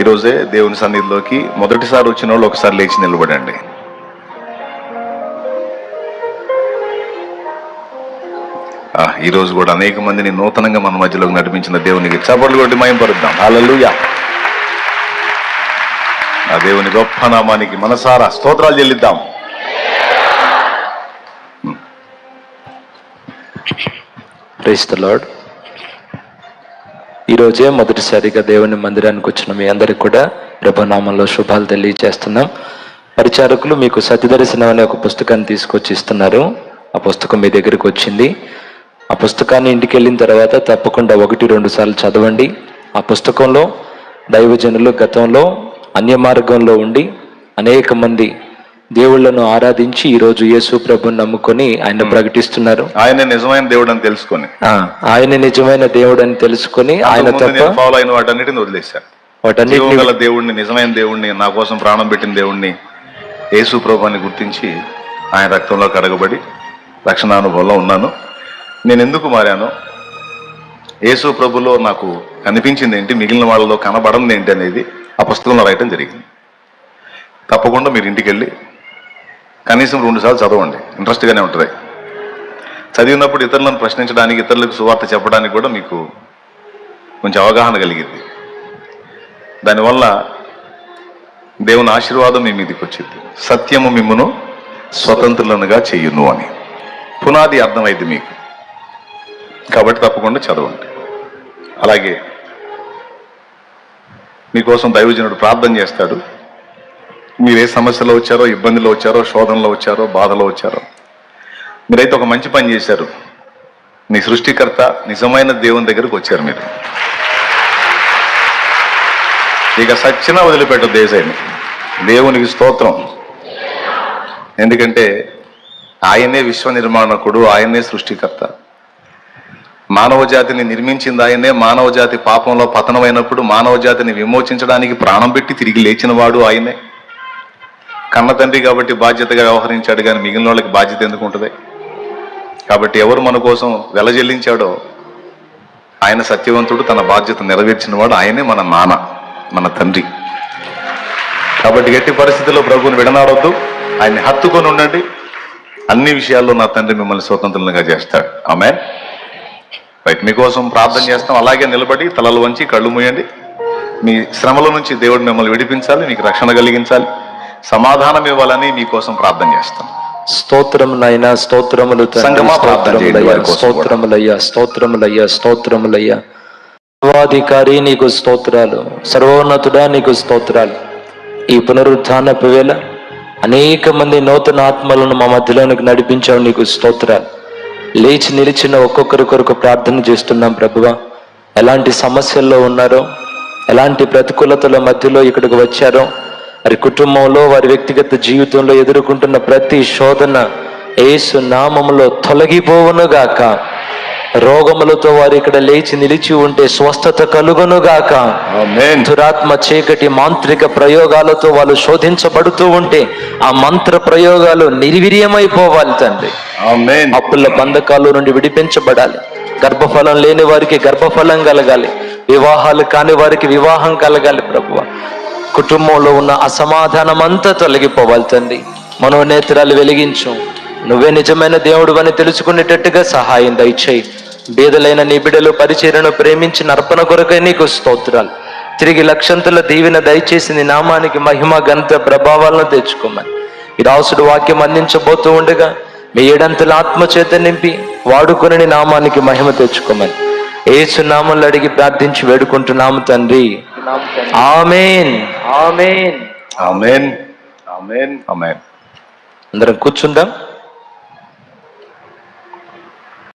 ఈరోజే దేవుని సన్నిధిలోకి మొదటిసారి వచ్చిన వాళ్ళు ఒకసారి లేచి నిలబడండి. ఈరోజు కూడా అనేక మందిని నూతనంగా మన మధ్యలోకి నడిపించిన దేవునికి చప్పట్లు కొట్టి మయం పరుద్దాం ఆ దేవుని గొప్ప నామానికి మనసారా స్తోత్రాలు చెల్లిద్దాం. ప్రైస్ ద లార్డ్ ఈరోజే మొదటిసారిగా దేవుని మందిరానికి వచ్చిన మీ అందరికి కూడా ప్రభనామంలో శుభాలు తెలియజేస్తున్నాం పరిచారకులు మీకు సత్యదర్శనం అనే ఒక పుస్తకాన్ని తీసుకొచ్చి ఇస్తున్నారు. ఆ పుస్తకం మీ దగ్గరికి వచ్చింది. ఆ పుస్తకాన్ని ఇంటికి వెళ్ళిన తర్వాత తప్పకుండా ఒకటి రెండు సార్లు చదవండి. ఆ పుస్తకంలో దైవజనులు గతంలో అన్య మార్గంలో ఉండి అనేక మంది దేవుళ్ళను ఆరాధించి ఈరోజు యేసు ప్రభుని నమ్ముకొని ఆయన ప్రకటిస్తున్నారు. ఆయన నిజమైన దేవుడు అని తెలుసుకొని ఆయన నిజమైన దేవుడు అని తెలుసుకొని ఆయన అంతకుముందు తప్ప నేను ఫాలో అయిన వాటన్నిటిని వదిలేశాను. వాటన్నిటిని జీవం గల దేవుణ్ణి నిజమైన దేవుణ్ణి నా కోసం ప్రాణం పెట్టిన దేవుణ్ణి యేసు ప్రభుని గుర్తించి ఆయన రక్తంలో కడగబడి రక్షణానుభవంలో ఉన్నాను. నేను ఎందుకు మారాను? యేసు ప్రభులో నాకు కనిపించింది ఏంటి? మిగిలిన వాళ్ళలో కనబడింది ఏంటి అనేది ఆ పుస్తకంలో రాయటం జరిగింది. తప్పకుండా మీరు ఇంటికి వెళ్ళి కనీసం రెండు సార్లు చదవండి. ఇంట్రెస్ట్గానే ఉంటుంది. చదివినప్పుడు ఇతరులను ప్రశ్నించడానికి ఇతరులకు సువార్త చెప్పడానికి కూడా మీకు కొంచెం అవగాహన కలిగింది దానివల్ల దేవుని ఆశీర్వాదం మీ మీదకి వచ్చింది సత్యము మిమ్మును స్వతంత్రులనుగా చేయును అని. పునాది అర్థమైంది మీకు. కాబట్టి తప్పకుండా చదవండి. అలాగే మీకోసం దైవజనుడు ప్రార్థన చేస్తాడు. మీరు ఏ సమస్యలో వచ్చారో ఇబ్బందిలో వచ్చారో శోధనలో వచ్చారో బాధలో వచ్చారో. మీరైతే ఒక మంచి పని చేశారు. మీ సృష్టికర్త నిజమైన దేవుని దగ్గరకు వచ్చారు మీరు. ఇక సచ్చిన వదిలిపెట్ట దేశాన్ని. దేవునికి స్తోత్రం. ఎందుకంటే ఆయనే విశ్వ నిర్మాణకుడు ఆయనే సృష్టికర్త. మానవ జాతిని నిర్మించింది ఆయనే మానవ జాతి పాపంలో పతనమైనప్పుడు మానవ జాతిని విమోచించడానికి ప్రాణం పెట్టి తిరిగి లేచినవాడు ఆయనే. కన్న తండ్రి కాబట్టి బాధ్యతగా వ్యవహరించాడు కానీ మిగిలిన వాళ్ళకి బాధ్యత ఎందుకు ఉంటుంది? కాబట్టి ఎవరు మన కోసం వెల చెల్లించాడో ఆయన సత్యవంతుడు తన బాధ్యత నెరవేర్చిన వాడు ఆయనే మన నాన్న మన తండ్రి. కాబట్టి ఎట్టి పరిస్థితుల్లో ప్రభువుని విడనాడొద్దు. ఆయన్ని హత్తుకొని ఉండండి. అన్ని విషయాల్లో నా తండ్రి మిమ్మల్ని స్వతంత్రంగా చేస్తాడు. ఆమె రైట్ మీకోసం ప్రార్థన చేస్తాం. అలాగే నిలబడి తలలు వంచి కళ్ళు మూయండి. మీ శ్రమల నుంచి దేవుడు మిమ్మల్ని విడిపించాలి మీకు రక్షణ కలిగించాలి. సమాధానం ఇవ్వాలని మీకోసం ప్రార్థన చేస్తాం. స్తోత్రములైనా స్తోత్రములు. స్తోత్రములయ్యా స్తోత్రములయ్యా స్తోత్రములయ్యా. సర్వాధికారి నీకు స్తోత్రాలు సర్వోన్నతుడా నీకు స్తోత్రాలు. ఈ పునరుద్ధానపు వేళ అనేక మంది నూతన ఆత్మలను మా మధ్యలోనికి నడిపించావు నీకు స్తోత్రాలు. లేచి నిలిచిన ఒక్కొక్కరి కొరకు ప్రార్థన చేస్తున్నాం ప్రభువా. ఎలాంటి సమస్యల్లో ఉన్నారో ఎలాంటి ప్రతికూలతల మధ్యలో ఇక్కడికి వచ్చారో వారి కుటుంబంలో వారి వ్యక్తిగత జీవితంలో ఎదుర్కొంటున్న ప్రతి శోధన ఏసు నామములో తొలగిపోవునుగాక రోగములతో వారు ఇక్కడ లేచి నిలిచి ఉంటే స్వస్థత కలుగునుగాక దురాత్మ చీకటి మాంత్రిక ప్రయోగాలతో వాళ్ళు శోధించబడుతూ ఉంటే ఆ మంత్ర ప్రయోగాలు నిర్వీర్యమైపోవాలి తండ్రి. అప్పుల బంధకాల నుండి విడిపించబడాలి. గర్భఫలం లేని వారికి గర్భఫలం కలగాలి. వివాహాలు కాని వారికి వివాహం కలగాలి ప్రభువ. కుటుంబంలో ఉన్న అసమాధానం అంతా తొలగిపోవాలి తండ్రి మనోనేత్రాలు వెలిగించు. నువ్వే నిజమైన దేవుడు అని తెలుసుకునేటట్టుగా సహాయం దయచేయి. బీదలైన నీ బిడ్డలు పరిచర్యను ప్రేమించిన అర్పణ కొరకై నీకు స్తోత్రాలు. తిరిగి లక్షంతుల దీవెన దయచేసి నీ నామానికి మహిమ గంత ప్రభావాలను తెచ్చుకోమని. ఈ రాసుడు వాక్యం అందించబోతూ ఉండగా మీ ఏడంతల ఆత్మ చేత నింపి వాడుకుని నామానికి మహిమ తెచ్చుకోమని. ఏసు నామంలో అడిగి ప్రార్థించి వేడుకుంటున్నాము తండ్రి. Amen. Amen. Amen. Amen. Amen. అందరం కూర్చుందాం.